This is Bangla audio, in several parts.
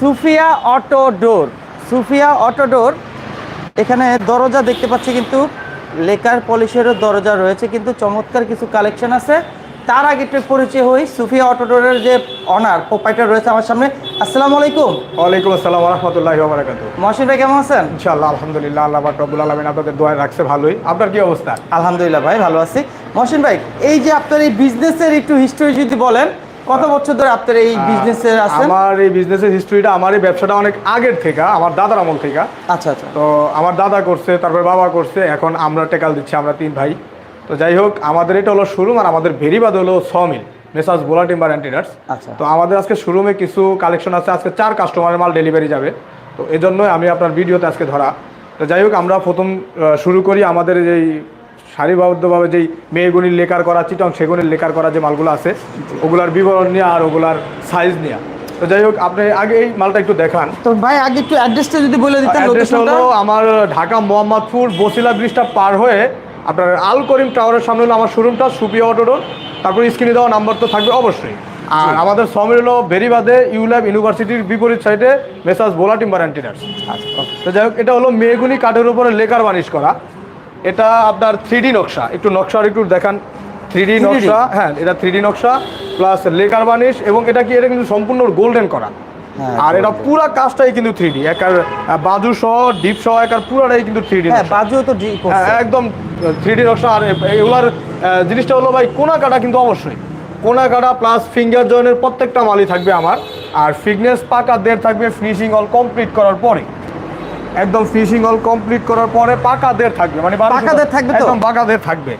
Sufiya auto door. Sufiya auto door এখানে দরজা দেখতে পাচ্ছি কিন্তু লেকার পলিশেরও দরজা রয়েছে কিন্তু চমৎকার কিছু কালেকশন আছে। তার আগে একটু পরিচয় হই সুফিয়া অটো ডোরের যে অনার প্রোপাইটার রয়েছে আমার সামনে। আসসালামু আলাইকুম। ওয়ালাইকুম আসসালাম রহমতুল্লাহ বারাকাতু মহসিন ভাই কেমন আছেন? ইনশাআল্লাহ আলহামদুলিল্লাহ আল্লাহ পাক রব্বুল আলামিন আপনাদের দোয়া রাখছে ভালোই। আপনার কি অবস্থা? আলহামদুলিল্লাহ ভাই ভালো আছি। মহসিন ভাই এই যে আপনার এই বিজনেসের একটু হিস্টোরি যদি বলেন কত বছর ধরে আপনার এই বিজনেসে আছেন? আমার এই বিজনেসের হিস্ট্রিটা আমার এই ব্যবসাটা অনেক আগের থেকে আমার দাদার আমল থেকে। আচ্ছা আচ্ছা। তো আমার দাদা করছে তারপর বাবা করছে এখন আমরা টেকাল দিচ্ছি আমরা তিন ভাই। তো যাই হোক আমাদের এটা হলো শোরুম আর আমাদের ভেরিবাদ হলো সমিল মেসাজ বোলা টিম্বার অ্যান্টিনার্স আচ্ছা। তো আমাদের আজকে শোরুমে কিছু কালেকশন আছে আজকে চার কাস্টমারের মাল ডেলিভারি যাবে। তো এজন্যই আমি আপনার ভিডিওতে আজকে ধরা। তো যাই হোক আমরা প্রথম শুরু করি আমাদের যেই সারিবদ্ধভাবে যেই মেয়েগুনির লেকার করা চিটং সেগুনির লেকার করা যে মালগুলো আছে ওগুলার বিবরণ নিয়ে আর ওগুলার সাইজ নিয়ে। তো যাই হোক আপনি আগে এই মালটা একটু দেখান। তো ভাই আগে একটু অ্যাড্রেসটা যদি বলে দিতেন হলো আমার ঢাকা মোহাম্মদপুর বসিলা ব্রিজটা পার হয়ে আপনার আল করিম টাওয়ারের সামনে হলো আমার শোরুমটা সুপিয়া অটো রোড তারপর স্ক্রিনে দেওয়া নাম্বার তো থাকবে অবশ্যই। আর আমাদের সমির হলো বেরিবাদে ইউল্যাব ইউনিভার্সিটির বিপরীত সাইডে মেসাজ বোলা টিম্বার অ্যান্টিনার্স তো যাই হোক এটা হলো মেগুনি কাঠের উপরে লেকার বানিশ করা। এটা আপনার থ্রি নকশা। একটু নকশা আর একটু দেখান। থ্রি 3D নকশা হ্যাঁ এটা থ্রি নকশা প্লাস লেকার বানিশ এবং এটা কি এটা কিন্তু সম্পূর্ণ গোল্ডেন করা। হ্যাঁ, আর এটা পুরো কাজটাই কিন্তু থ্রি ডি একার বাজু সহ ডিপ সহ একার পুরাটাই কিন্তু থ্রি ডি বাজুও তো। হ্যাঁ, একদম থ্রি ডি নকশা। আর এগুলার জিনিসটা হলো ভাই কোনা কাটা কিন্তু অবশ্যই। কোনা কাটা প্লাস ফিঙ্গার জয়েনের প্রত্যেকটা মালই থাকবে আমার। আর ফিটনেস পাকা দেড় থাকবে ফিনিশিং অল কমপ্লিট করার পরে। একদম ফিশিং অল কমপ্লিট করার পরে পাকা দেড় থাকবে মানে বারো পাকা দেড় থাকবে তো? একদম পাকা দেড় থাকবে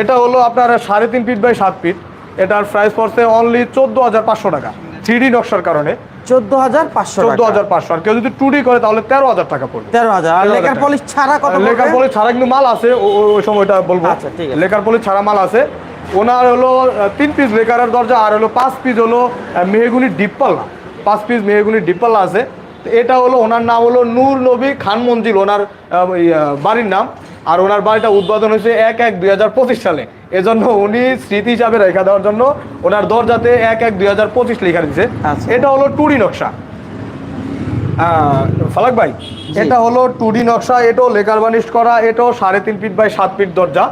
এটা হলো আপনার সাড়ে তিন ফিট বাই সাত ফিট এটার প্রাইস পড়ছে অনলি চোদ্দ হাজার পাঁচশো টাকা। থ্রি নকশার কারণে। চোদ্দ হাজার পাঁচশো চোদ্দ হাজার পাঁচশো। আর কেউ যদি টু ডি করে তাহলে তেরো হাজার টাকা পড়বে। তেরো হাজার। আর 13,000 লেকার পলিশ ছাড়া কত লেকার পড়বে? পলি ছাড়া কিন্তু মাল আছে ওই সময়টা বলব। আচ্ছা, ঠিক আছে। লেকার পলি ছাড়া মাল আছে। ওনার হলো তিন পিস লেকারের দরজা আর হলো পাঁচ পিস হলো মেহগুনি ডিপপাল্লা পাঁচ পিস মেহগুনি ডিপপাল্লা আছে। এটা হলো ওনার নাম হলো নূর নবী খান মঞ্জিল ওনার বাড়ির নাম। আর ওনার বাড়িটা উদ্বোধন হয়েছে এক এক দুই হাজার পঁচিশ সালে। এজন্য উনি স্মৃতি হিসাবে রেখা দেওয়ার জন্য ওনার দরজাতে এক এক দুই হাজার পঁচিশ লেখা দিচ্ছে। এটা হলো টুরি নকশা। ফালাক ভাই এটা হলো টু ডি নকশা এটাও লেকার বানিশ করা এটাও সাড়ে তিন ফিট বাই সাত ফিট দরজা।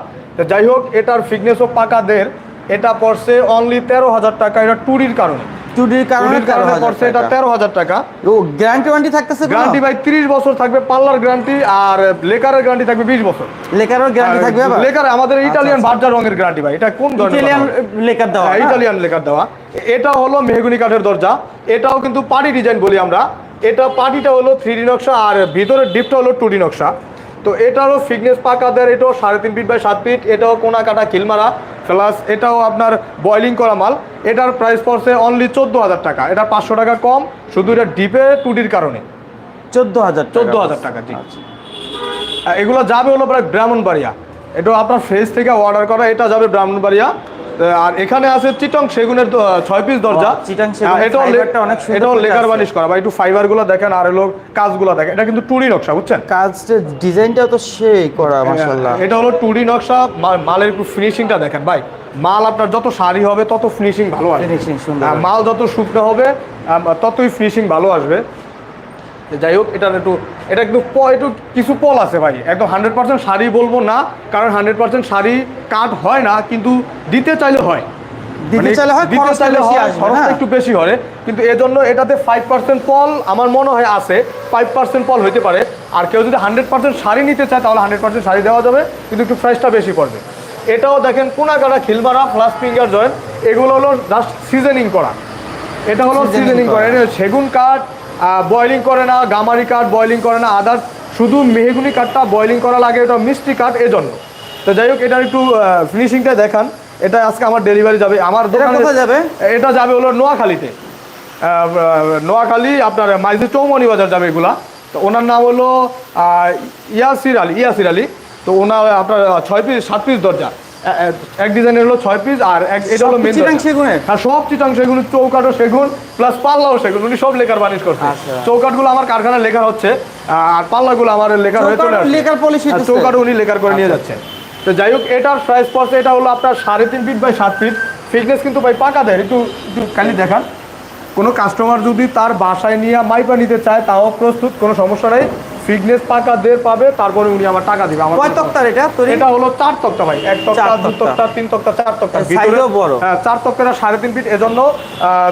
যাই হোক এটার ফিটনেসও পাকা দের এটা পড়ছে অনলি তেরো হাজার টাকা এটা টুরির কারণে। চুরির কারণে পড়ছে এটা। তেরো হাজার টাকা। ও গ্যারান্টি ওয়ারেন্টি থাকতেছে গ্যারান্টি ভাই তিরিশ বছর থাকবে পার্লার গ্যারান্টি আর লেকারের গ্যারান্টি থাকবে বিশ বছর। লেকারও গ্যারান্টি থাকবে লেকার আমাদের ইটালিয়ান আচ্ছা। রঙের গ্যারান্টি ভাই এটা কোন ইটালিয়ান লেকার দেওয়া হ্যাঁ? ইটালিয়ান লেখার দেওয়া। এটা হলো মেহগুনি কাঠের দরজা। এটাও কিন্তু পাটি ডিজাইন বলি আমরা। এটা পাটিটা হলো থ্রি ডি নকশা আর ভিতরের ডিপটা হলো টু ডি নকশা। তো এটারও ফিটনেস পাকা দেয় এটাও সাড়ে তিন ফিট বাই সাত ফিট এটাও কোনা কাটা খিলমারা। প্লাস এটাও আপনার বয়লিং করা মাল। এটার প্রাইস পড়ছে অনলি চোদ্দ হাজার টাকা। এটা পাঁচশো টাকা কম শুধু এটা ডিপে টুডির কারণে চোদ্দ হাজার। চোদ্দ হাজার টাকা। ঠিক আচ্ছা। এগুলো যাবে হলো প্রায় ব্রাহ্মণবাড়িয়া। এটা আপনার ফেস থেকে অর্ডার করা এটা যাবে ব্রাহ্মণবাড়িয়া। আর এখানে আছে চিটং সেগুনের ছয় পিস দরজা। এটাও লেকার। বানিশ করা বা একটু ফাইবারগুলো দেখেন আর হলো কাজগুলো দেখেন। এটা কিন্তু টুরি নকশা বুঝছেন? কাজটা ডিজাইনটাও তো সেই করা মাশাআল্লাহ। এটা হলো টুরি নকশা মালের একটু ফিনিশিংটা দেখেন। ভাই মাল আপনার যত শাড়ি হবে তত ফিনিশিং ভালো আসবে। হ্যাঁ। মাল যত শুকনো হবে ততই ফিনিশিং ভালো আসবে। যাই হোক এটার একটু এটা একটু একটু কিছু পল আছে ভাই। একদম হান্ড্রেড পার্সেন্ট শাড়ি বলব না কারণ হান্ড্রেড পার্সেন্ট শাড়ি কাট হয় না কিন্তু দিতে চাইলে হয়। দিতে মানে চাইলে হয়, দিতে চাইলে হয়, খরচটা একটু বেশি হয়। কিন্তু এজন্য এটাতে ফাইভ পার্সেন্ট পল আমার মনে হয় আছে ফাইভ পার্সেন্ট পল হইতে পারে। আর কেউ যদি হান্ড্রেড পার্সেন্ট শাড়ি নিতে চায় তাহলে হান্ড্রেড পার্সেন্ট শাড়ি দেওয়া যাবে কিন্তু একটু প্রাইসটা বেশি পড়বে। এটাও দেখেন কোনাকাটা খিলমারা প্লাস ফিঙ্গার জয়েন্ট এগুলো হলো জাস্ট সিজনিং করা। এটা হলো সিজনিং করা। করা এটা সেগুন কাঠ বয়লিং করে না গামারি কাঠ বয়লিং করে না আদার্স শুধু মেহগুনি কাঠটা বয়লিং করা লাগে এটা মিষ্টি কাঠ এজন্য। তো যাই হোক এটার একটু ফিনিশিংটা দেখান। এটা আজকে আমার ডেলিভারি যাবে। আমার কোথায় যাবে? এটা যাবে হলো নোয়াখালীতে। নোয়াখালী আপনার মাইজি চৌমনি বাজার যাবে এগুলা। তো ওনার নাম হলো ইয়াসির আলী ইয়াসির আলী। তো ওনার আপনার ছয় পিস সাত পিস দরজা। এক ডিজাইনের হলো ছয় পিস আর এক এটা হলো মেন সেগুনের? হ্যাঁ সব চিটাং সেগুন চৌকাঠও সেগুন প্লাস পাল্লাও সেগুন উনি সব লেখার বানিশ করছে। আচ্ছা। চৌকাঠগুলো আমার কারখানায় লেখা হচ্ছে আর পাল্লাগুলো আমার লেখা হয়ে চলে polish হ্যাঁ, চৌকাঠ উনি লেখার করে নিয়ে যাচ্ছে। তো যাই হোক এটার প্রাইস পড়ছে এটা হলো আপনার সাড়ে তিন ফিট বাই সাত ফিট ফিটনেস কিন্তু ভাই পাকা দেয় একটু একটু খালি দেখান। কোনো কাস্টমার যদি তার বাসায় নিয়ে মাইপা নিতে চায় তাও প্রস্তুত কোনো সমস্যা নেই। ফিটনেস পাকা দের পাবে তারপরে উনি আমার টাকা দিবে আমার কয় তক্তার এটা এটা হলো চার তক্তা ভাই এক তক্তা দুই তক্তা। তিন তক্তা চার তক্তা। ভিতরে- বড়। হ্যাঁ, চার তক্তাটা সাড়ে তিন ফিট এজন্য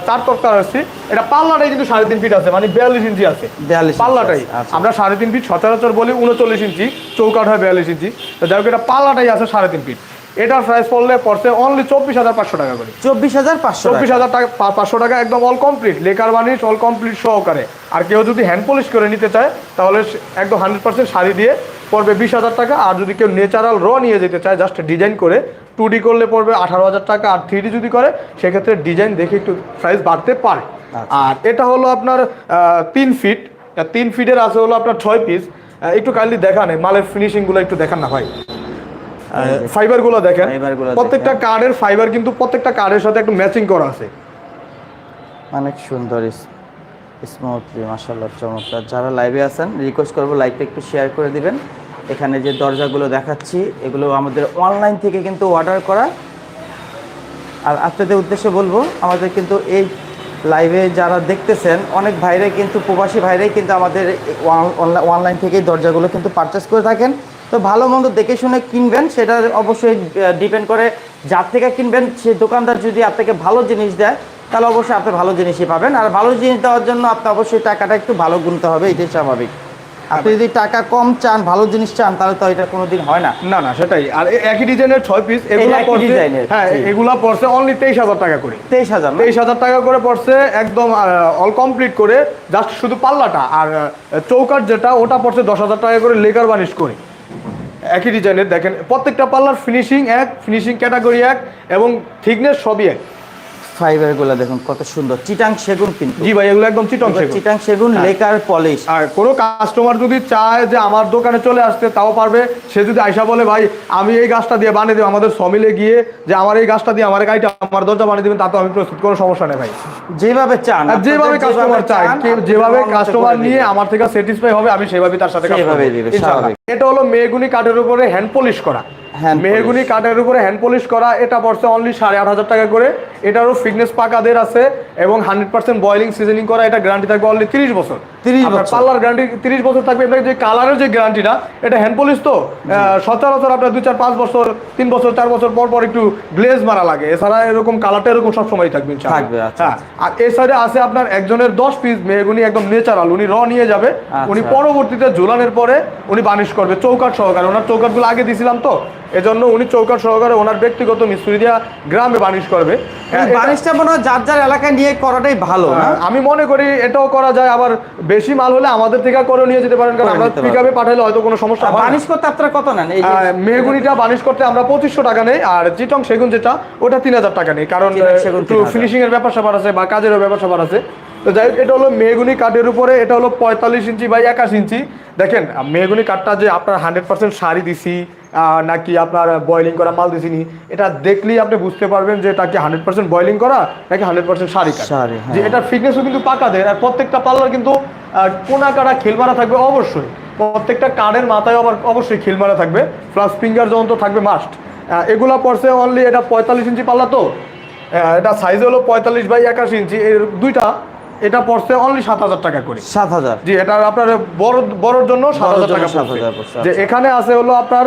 চার তক্তা আসছি এটা পাল্লাটাই কিন্তু সাড়ে তিন ফিট আছে মানে বিয়াল্লিশ ইঞ্চি আছে। 42 পাল্লাটাই। আচ্ছা। আমরা সাড়ে তিন ফিট সচরাচর বলি উনচল্লিশ ইঞ্চি চৌকাঠ হয় বিয়াল্লিশ ইঞ্চি। তো যাই হোক এটা পাল্লাটাই আছে সাড়ে তিন ফিট এটার প্রাইস পড়লে পড়ছে অনলি চব্বিশ হাজার পাঁচশো টাকা করে। চব্বিশ হাজার পাঁচশো চব্বিশ হাজার টাকা পাঁচশো টাকা একদম all complete lacquer varnish all complete সহকারে। আর কেউ যদি হ্যান্ড পলিশ করে নিতে চায় তাহলে একদম হান্ড্রেড পার্সেন্ট শাড়ি দিয়ে পড়বে বিশ হাজার টাকা। আর যদি কেউ ন্যাচারাল র নিয়ে যেতে চায় জাস্ট ডিজাইন করে টু ডি করলে পড়বে আঠারো হাজার টাকা। আর থ্রি ডি যদি করে সেক্ষেত্রে ডিজাইন দেখে একটু প্রাইস বাড়তে পারে। আর এটা হলো আপনার তিন ফিট তিন ফিটের আছে হলো আপনার ছয় পিস একটু কাইন্ডলি দেখান মালের ফিনিশিংগুলো একটু দেখান না ভাই। ফাইবারগুলো দেখেন। প্রত্যেকটা কার্ডের ফাইবার কিন্তু প্রত্যেকটা কার্ডের সাথে একটু ম্যাচিং করা আছে। অনেক সুন্দর স্মুথলি মাসাল্লাহ চমৎকার। যারা লাইভে আছেন রিকোয়েস্ট করব লাইভটা একটু শেয়ার করে দিবেন। এখানে যে দরজাগুলো দেখাচ্ছি এগুলো আমাদের অনলাইন থেকে কিন্তু অর্ডার করা। আর আপনাদের উদ্দেশ্যে বলব আমাদের কিন্তু এই লাইভে যারা দেখতেছেন, অনেক ভাইরাই কিন্তু, প্রবাসী ভাইরাই কিন্তু আমাদের অনলাইন থেকেই দরজাগুলো কিন্তু পারচেস করে থাকেন। তো ভালো মন্দ দেখে শুনে কিনবেন, সেটা অবশ্যই ডিপেন্ড করে যার থেকে কিনবেন, সে দোকানদার যদি আপনাকে ভালো জিনিস দেয়, তাহলে অবশ্যই আপনি ভালো জিনিসই পাবেন। আর ভালো জিনিস দেওয়ার জন্য আপনি অবশ্যই টাকাটা একটু ভালো গুনতে হবে, এটাই স্বাভাবিক। আপনি যদি টাকা কম চান ভালো জিনিস চান তাহলে তো এটা কোনোদিন হয় না। না না সেটাই। আর একই ডিজাইনের ছয় পিস এগুলা পড়ছে হ্যাঁ এগুলা পড়ছে অনলি তেইশ হাজার টাকা করে। তেইশ হাজার তেইশ হাজার টাকা করে পড়ছে একদম অল কমপ্লিট করে জাস্ট শুধু পাল্লাটা। আর চৌকাট যেটা ওটা পড়ছে দশ হাজার টাকা করে লেকার বানিশ করে। একই ডিজাইনের দেখেন প্রত্যেকটা পাল্লার ফিনিশিং এক ফিনিশিং ক্যাটাগরি এক এবং থিকনেস সবই এক। ফাইবারগুলো দেখুন কত সুন্দর। চিটাং সেগুন কিন্তু। জি ভাই এগুলো একদম চিটং সেগুন। চিটাং সেগুন লেকার পলিশ। আর কোনো কাস্টমার যদি চায় যে আমার দোকানে চলে আসতে তাও পারবে। সে যদি আইসা বলে ভাই আমি এই গাছটা দিয়ে বানিয়ে দেবো। আমাদের সমিলে গিয়ে যে আমার এই গাছটা দিয়ে আমার গাড়িটা আমার দরজা বানিয়ে দেবেন তাতে আমি প্রস্তুত কোনো সমস্যা নেই ভাই। যেভাবে চান যেভাবে কাস্টমার চায় যেভাবে কাস্টমার নিয়ে আমার থেকে স্যাটিসফাই হবে আমি সেভাবে তার সাথে। এটা হলো মেহগুনি কাঠের উপরে হ্যান্ড পলিশ করা। মেহগুনি কাঠের উপরে হ্যান্ড পলিশ করা, এটা পড়ছে অনলি সাড়ে আট হাজার টাকা করে। এটারও ফিটনেস পাকাদের আছে এবং হান্ড্রেড পার্সেন্ট বয়লিং সিজনিং করা, এটা গ্যারান্টি থাকবে অনলি তিরিশ বছর। 30 আপনার গ্যারান্টি তিরিশ বছর থাকবে। আপনার যে কালারের যে গ্যারান্টিটা এটা হ্যান্ড পলিশ তো সচরাচর আপনার দুই চার পাঁচ বছর তিন বছর চার বছর পর পর একটু গ্লেজ মারা লাগে। এছাড়া এরকম কালারটা এরকম থাকবে থাকবে, আচ্ছা, হ্যাঁ আর এই সাইডে আছে আপনার একজনের দশ পিস মেহগুনি একদম ন্যাচারাল উনি র নিয়ে যাবে। উনি আচ্ছা। পরবর্তীতে ঝুলানোর পরে উনি বানিশ করবে চৌকাট সহকারে। ওনার চৌকাটগুলো আগে দিছিলাম তো এজন্য উনি চৌকাট সহকারে ওনার ব্যক্তিগত মিস্ত্রি দিয়া গ্রামে বানিশ করবে। বানিশটা মনে হয় যার যার এলাকায় নিয়ে করাটাই ভালো হ্যাঁ, আমি মনে করি এটাও করা যায় আবার বেশি মাল হলে আমাদের থেকে করে নিয়ে যেতে পারেন কারণ আমরা পিক আপে পাঠাইলে হয়তো কোনো সমস্যা বানিশ করতে আপনারা কত নেন? মেহগুনিটা বানিশ করতে আমরা পঁচিশশো টাকা নেই আর চিটং সেগুন যেটা ওটা তিন হাজার টাকা নেই কারণ ফিনিশিং এর ব্যাপার স্যাপার আছে বা কাজেরও ব্যাপার স্যাপার আছে। তো যাই হোক, এটা হলো মেহগুনি কাঠের উপরে এটা হলো পঁয়তাল্লিশ ইঞ্চি বাই একাশ ইঞ্চি। দেখেন আহ, মেহগুনি কাঠটা যে আপনার হান্ড্রেড পার্সেন্ট শাড়ি দিছি নাকি আপনার বয়লিং করা মাল দিছিনি এটা দেখলেই আপনি বুঝতে পারবেন যে এটা কি হান্ড্রেড পার্সেন্ট বয়লিং করা নাকি হান্ড্রেড পার্সেন্ট শাড়ি কাঠ। হ্যাঁ। যে এটার ফিটনেসও কিন্তু পাকা দেয় আর প্রত্যেকটা পার্লার কিন্তু কোনা কাটা খিল মারা থাকবে অবশ্যই। প্রত্যেকটা কার্ডের মাথায় আবার অবশ্যই খিল মারা থাকবে প্লাস ফিঙ্গার যন্ত্র থাকবে মাস্ট এগুলা পড়ছে অনলি এটা পঁয়তাল্লিশ ইঞ্চি পাল্লা তো। এটা সাইজ হলো পঁয়তাল্লিশ বাই একাশি ইঞ্চি এর দুইটা এটা পড়ছে অনলি সাত হাজার টাকা করে। সাত হাজার। জি এটা আপনার বড় বড়র জন্য সাত হাজার টাকা 7,000 পড়ছে। যে এখানে আছে হলো আপনার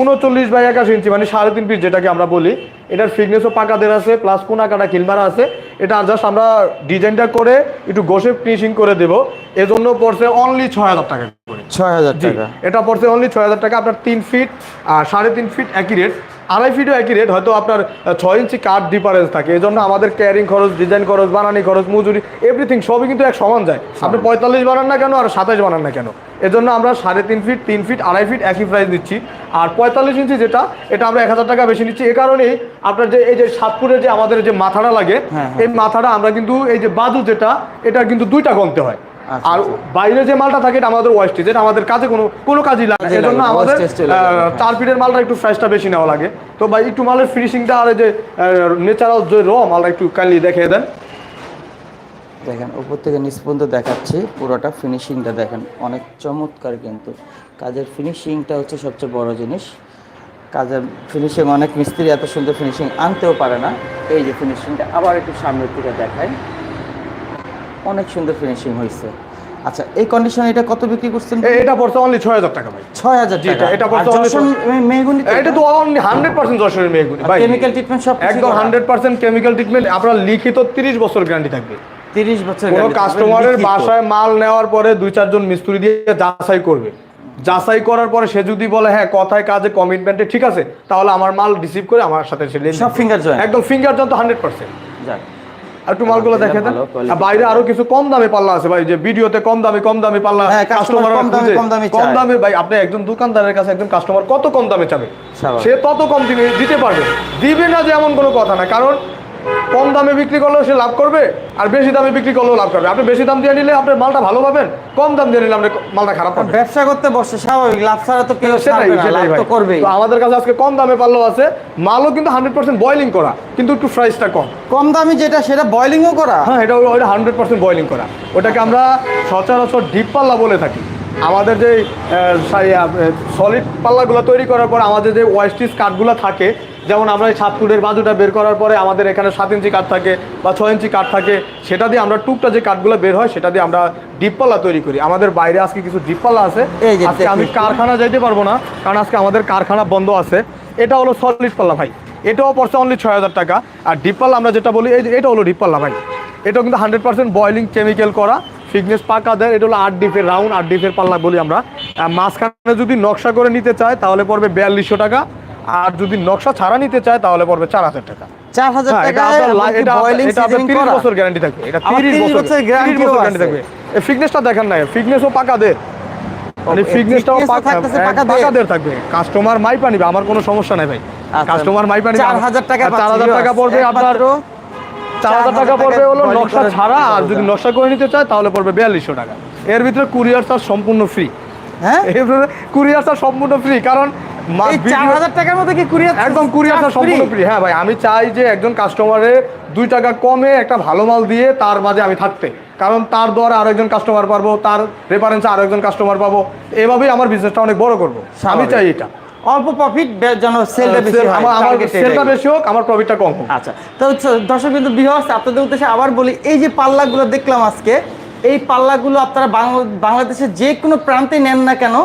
উনচল্লিশ বাই একাশি ইঞ্চি মানে সাড়ে তিন পিস যেটাকে আমরা বলি। এটার ফিটনেসও পাকাদের আছে প্লাস কোনা কাটা কিলমারা আছে। এটা জাস্ট আমরা ডিজাইনটা করে একটু গোসে ফিনিশিং করে দেব। এজন্য পড়ছে অনলি ছয় হাজার টাকা করে। ছয় হাজার টাকা। এটা পড়ছে অনলি ছয় হাজার টাকা। আপনার তিন ফিট আর সাড়ে তিন ফিট একই রেট আড়াই ফিটও একই রেট হয়তো আপনার ছয় ইঞ্চি কাঠ ডিফারেন্স থাকে। এই জন্য আমাদের ক্যারিং খরচ ডিজাইন খরচ বানানি খরচ মজুরি এভরিথিং সবই কিন্তু এক সমান যায়। আপনি পঁয়তাল্লিশ বানান না কেন আর সাতাশ বানান না কেন? এজন্য আমরা সাড়ে তিন ফিট তিন ফিট আড়াই ফিট একই প্রাইস দিচ্ছি আর পঁয়তাল্লিশ ইঞ্চি যেটা এটা আমরা এক হাজার টাকা বেশি নিচ্ছি। এ কারণেই আপনার যে এই যে সাতপুরের যে আমাদের যে মাথাটা লাগে হ্যাঁ, এই মাথাটা আমরা কিন্তু এই যে বাজু যেটা এটা কিন্তু দুইটা গনতে হয়। আর বাইরে যে মালটা থাকে এটা আমাদের ওয়েস্টেজ এটা আমাদের কাজে কোনো কোনো কাজই লাগে লাগে না, আমাদের। চার ফিটের মালটা একটু ফ্রেশটা বেশি নেওয়া লাগে। তো ভাই একটু মালের ফিনিশিংটা আর এই যে ন্যাচারাল যে র মালটা একটু কাইন্ডলি দেখিয়ে দেন। দেখেন উপর থেকে নিচ পর্যন্ত দেখাচ্ছি পুরোটা ফিনিশিংটা দেখেন। অনেক চমৎকার কিন্তু। কাজের ফিনিশিংটা হচ্ছে সবচেয়ে বড় জিনিস। কাজের ফিনিশিং অনেক মিস্ত্রি এত সুন্দর ফিনিশিং আনতেও পারে না। এই যে ফিনিশিংটা আবার একটু সামনের দিকে দেখায় অনেক সুন্দর ফিনিশিং হয়েছে আচ্ছা এই কন্ডিশনে এটা কত বিক্রি করছেন? এটা পড়ছে অনলি ছয় হাজার টাকা ভাই। ছয় হাজার জি, টাকা। এটা- পড়ছে only মেহগুনি এটা তো অনলি হান্ড্রেড পার্সেন্ট যশোরের মেয়েগুলি ভাই কেমিক্যাল ট্রিটমেন্ট সব একদম হান্ড্রেড পার্সেন্ট কেমিক্যাল ট্রিটমেন্ট আপনার লিখিত তিরিশ বছর গ্যারান্টি থাকবে। তিরিশ বছর কোনো কাস্টমারের বাসায় মাল নেওয়ার পরে দুই চারজন মিস্ত্রি দিয়ে যাচাই করবে। যাচাই করার পরে সে যদি বলে হ্যাঁ কথায় কাজে কমিটমেন্টে ঠিক আছে তাহলে আমার মাল রিসিভ করে আমার সাথে সে সব finger joint? একদম ফিঙ্গার জয়েন্ট তো হান্ড্রেড পার্সেন্ট যাক, আর একটু মালগুলো দেখে দেন। আর বাইরে আরও কিছু কম দামে পাল্লা আছে ভাই যে ভিডিওতে কম দামে কম দামে পাল্লা হ্যাঁ, কাস্টমার কম দামে, কম দামে কম। দামে ভাই আপনি একজন দোকানদারের কাছে একজন কাস্টমার কত কম দামে চাবে? সে তত কম দিবে দিতে পারবে। দিবে না যে এমন কোনো কথা না কারণ কম দামে বিক্রি করলেও সে লাভ করবে আর বেশি দামে বিক্রি করলেও লাভ করবে। আপনি বেশি দাম দিয়ে নিলে আপনি মালটা ভালো পাবেন কম দাম দিয়ে নিলে আপনি মালটা খারাপ পাবেন। ব্যবসা করতে বসে স্বাভাবিক লাভ ছাড়া তো কেউ সেটাই সেটাই ভাই। তো আমাদের কাছে আজকে কম দামে পাল্লো আছে মালও কিন্তু হান্ড্রেড পার্সেন্ট বয়লিং করা কিন্তু একটু প্রাইসটা কম। কম দামি যেটা সেটা বয়লিংও করা? হ্যাঁ এটা ওইটা হান্ড্রেড পার্সেন্ট বয়লিং করা। ওটাকে আমরা সচরাচর ডিপ পাল্লা বলে থাকি। আমাদের যে সলিড পাল্লাগুলো তৈরি করার পর আমাদের যে ওয়েস্টিস কাঠগুলো থাকে যেমন আমরা এই সাত ফুটের বাজুটা বের করার পরে আমাদের এখানে সাত ইঞ্চি কাঠ থাকে বা ছয় ইঞ্চি কাঠ থাকে সেটা দিয়ে আমরা টুকটা যে কাঠগুলো বের হয় সেটা দিয়ে আমরা ডিপপাল্লা তৈরি করি। আমাদের বাইরে আজকে কিছু ডিপপাল্লা আছে। আজকে আমি কারখানা যাইতে পারব না কারণ আজকে আমাদের কারখানা বন্ধ আছে। এটা হলো সলিড পাল্লা ভাই। এটাও পড়ছে অনলি ছয় হাজার টাকা। আর ডিপপাল্লা আমরা যেটা বলি এই যে এটা হলো ডিপপাল্লা ভাই। এটাও কিন্তু হান্ড্রেড পার্সেন্ট বয়লিং কেমিক্যাল করা। ফিটনেস পাকা দেয় এটা হলো আট ডিপের রাউন্ড আট ডিপের পাল্লা বলি আমরা। মাঝখানে যদি নকশা করে নিতে চায় তাহলে পড়বে বিয়াল্লিশশো টাকা। আর যদি নকশা ছাড়া নিতে চায় তাহলে পড়বে চার হাজার টাকা। চার হাজার হ্যাঁ, টাকা আপনার লা- এটা আপনার- এটা আপনার 30 বছর গ্যারান্টি থাকবে। এটা আবার 30 30 বছর বছর guarantee 30 বছর ও গ্যারান্টি থাকবে। ফিটনেসটা দেখেন না ফিটনেসও পাকা দে। মানে ফিটনেসটাও পাকা হ্যাঁ, দের। থাকবে। কাস্টমার মাইপা নিবে আমার কোনো সমস্যা নাই ভাই। আচ্ছা। কাস্টমার মাইপা নিবে 4000 টাকা আর 4000 টাকা পড়বে আপনার 4000 টাকা পড়বে হলো নকশা ছাড়া আর যদি নকশা করে নিতে চায় তাহলে পড়বে 4200 টাকা। এর ভিতরে কুরিয়ার চার্জ সম্পূর্ণ ফ্রি হ্যাঁ? কুরিয়ার চার্জ সম্পূর্ণ ফ্রি কারণ চার টাকার মধ্যে কি কুরিয়ার একদম কুরিয়ার সম্পূর্ণ ফ্রি হ্যাঁ ভাই আমি চাই যে একজন কাস্টমারে দুই টাকা কমে একটা ভালো মাল দিয়ে তার মাঝে আমি থাকতে। কারণ তার দ্বারা আরও একজন কাস্টমার পাবো তার রেফারেন্সে আরও একজন কাস্টমার পাবো। এভাবেই আমার বিজনেসটা অনেক বড় করব। আমি চাই এটা। অল্প প্রফিট যেন সেলটা বেশি হয় আমার আমার সেলটা বেশি হোক আমার প্রফিটটা কম হোক। আচ্ছা তো দর্শক কিন্তু বিহস আপনাদের উদ্দেশ্যে আবার বলি এই যে পাল্লাগুলো দেখলাম আজকে এই পাল্লাগুলো আপনারা বাংলাদেশের যে কোনো প্রান্তে নেন না কেন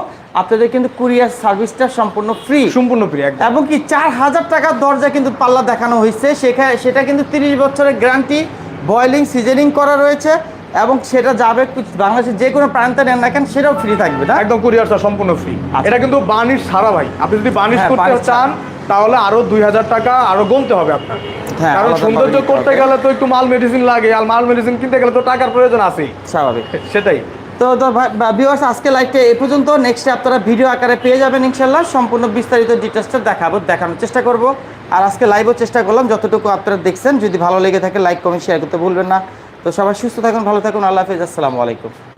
আপনাদের কিন্তু কুরিয়ার সার্ভিসটা সম্পূর্ণ ফ্রি সম্পূর্ণ ফ্রি এবং কি চার হাজার টাকার দরজা কিন্তু পাল্লা দেখানো হয়েছে সেখানে সেটা কিন্তু তিরিশ বছরের গ্যারান্টি বয়েলিং সিজনিং করা রয়েছে। এবং সেটা যাবে বাংলাদেশের যে কোনো প্রান্তে নেন না কেন সেটাও ফ্রি থাকবে না? একদম কুরিয়ার চার্জ সম্পূর্ণ ফ্রি আচ্ছা। এটা কিন্তু বানিশ ছাড়া ভাই। আপনি যদি বানিশ হ্যাঁ, করতে চান তাহলে আরও দুই হাজার টাকা আরও গুনতে হবে আপনার। হ্যাঁ, কারণ সৌন্দর্য করতে গেলে তো একটু মাল মেডিসিন লাগে আর মাল মেডিসিন কিনতে গেলে তো টাকার প্রয়োজন আছে স্বাভাবিক। সেটাই। তো তো ভিউয়ার্স আজকে লাইভটা এই পর্যন্ত। নেক্সটে আপনারা ভিডিও আকারে পেয়ে যাবেন ইনশাল্লাহ সম্পূর্ণ বিস্তারিত ডিটেলসটা দেখাবো দেখানোর চেষ্টা করব। আর আজকে লাইভও চেষ্টা করলাম যতটুকু আপনারা দেখছেন। যদি ভালো লেগে থাকে লাইক কমেন্ট শেয়ার করতে ভুলবেন না। তো সবাই সুস্থ থাকুন ভালো থাকুন আল্লাহ হাফিজ আসসালামু আলাইকুম।